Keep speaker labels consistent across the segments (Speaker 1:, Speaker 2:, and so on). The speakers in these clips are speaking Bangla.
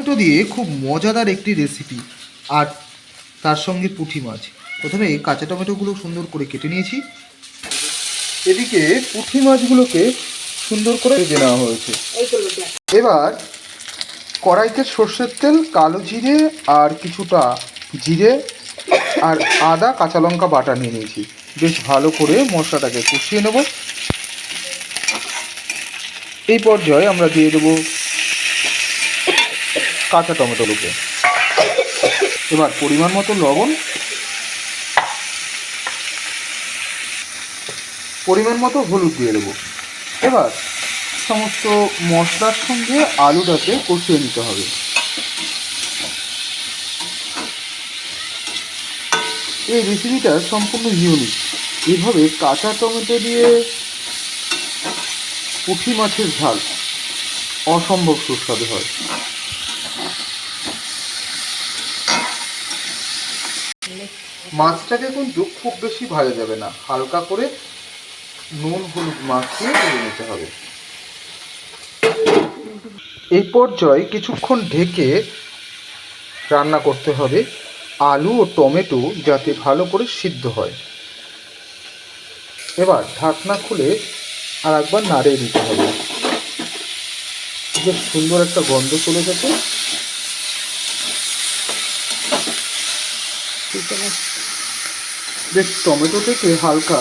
Speaker 1: টমেটো দিয়ে খুব মজাদার একটি রেসিপি আর তার সঙ্গে পুঁটি মাছ। প্রথমে কাঁচা টমেটোগুলো সুন্দর করে কেটে নিয়েছি। এদিকে পুঁটি মাছগুলোকে সুন্দর করে ভেজে নেওয়া হয়েছে। এবার কড়াইতে সর্ষের তেল কালো জিরে আর কিছুটা জিরে আর আদা কাঁচা লঙ্কা বাটা নিয়ে নিয়েছি। বেশ ভালো করে মশলাটাকে কষিয়ে নেব। এই পর্যায়ে আমরা দিয়ে দেবো কাঁচা টমেটোগুলোকে। এবার পরিমাণ মতো লবণ। পরিমাণ মতো হলুদ দিয়ে দেবো। এবার সমস্ত মশলার সঙ্গে আলুটাকে কষিয়ে নিতে হবে। এই রেসিপিটা সম্পূর্ণ ইউনিক এইভাবে কাঁচা টমেটো দিয়ে পুঁটি মাছের ঝাল অসম্ভব সুস্বাদু হয়। মাছটাকে কিন্তু খুব বেশি ভাজা যাবে না। হালকা করে নুন, হলুদ মাখিয়ে ভেজে নিতে হবে। এই পর্যায়ে কিছুক্ষণ ঢেকে রান্না করতে হবে আলু ও টমেটো যাতে ভালো করে সিদ্ধ হয়। এবার ঢাকনা খুলে আর একবার নাড়িয়ে দিতে হবে। বেশ সুন্দর একটা গন্ধ চলে গেছে। বেশ টমেটো থেকে হালকা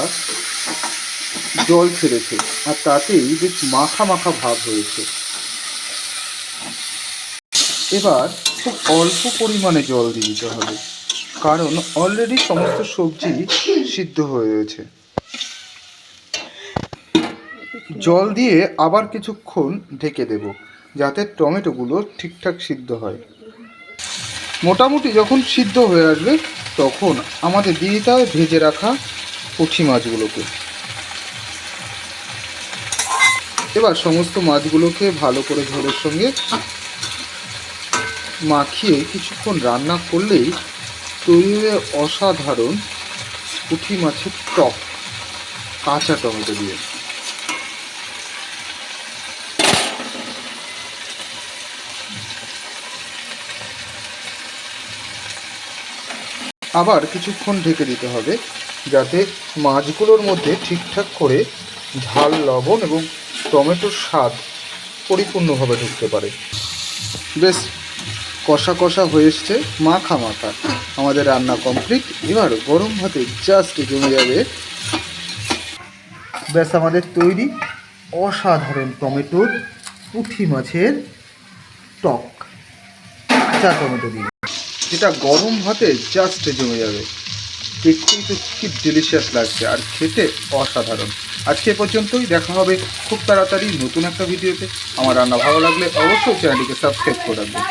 Speaker 1: জল ছেড়েছে আর তাতেই বেশ মাখা মাখা ভাব হয়েছে। এবার খুব অল্প পরিমাণে জল দিয়ে দিতে হবে, কারণ অলরেডি সমস্ত সবজি সিদ্ধ হয়ে রয়েছে। জল দিয়ে আবার কিছুক্ষণ ঢেকে দেব, যাতে টমেটোগুলো ঠিকঠাক সিদ্ধ হয়। মোটামুটি যখন সিদ্ধ হয়ে আসবে তখন আমাদের দিয়ে দিতে হবে ভেজে রাখা পুঁটি মাছগুলোকে। এবার সমস্ত মাছগুলোকে ভালো করে ঝোলের সঙ্গে মাখিয়ে কিছুক্ষণ রান্না করলেই তৈরি হয়ে অসাধারণ পুঁটি মাছের টক, কাঁচা টমেটো দিয়ে। আবার কিছুক্ষণ ঢেকে দিতে হবে যাতে মাছগুলোর মধ্যে ঠিকঠাক করে ঝাল, লবণ এবং টমেটোর স্বাদ পরিপূর্ণভাবে ঢুকতে পারে। বেশ, কষা কষা হয়ে এসছে মাখা মাখা। আমাদের রান্না কমপ্লিট এবার গরম ভাতে জাস্ট জমে যাবে। ব্যাস আমাদের তৈরি অসাধারণ টমেটোর পুঁটি মাছের টক। কাঁচা টমেটো দিয়ে। যেটা গরম ভাতে জাস্ট জমে যাবে। দেখতেই তো কি ডেলিশিয়াস লাগছে। আর খেতে অসাধারণ। আজকে পর্যন্তই দেখা হবে খুব তাড়াতাড়ি নতুন একটা ভিডিওতে আমার রান্না ভালো লাগলে অবশ্যই চ্যানেলটিকে সাবস্ক্রাইব করে রাখবেন।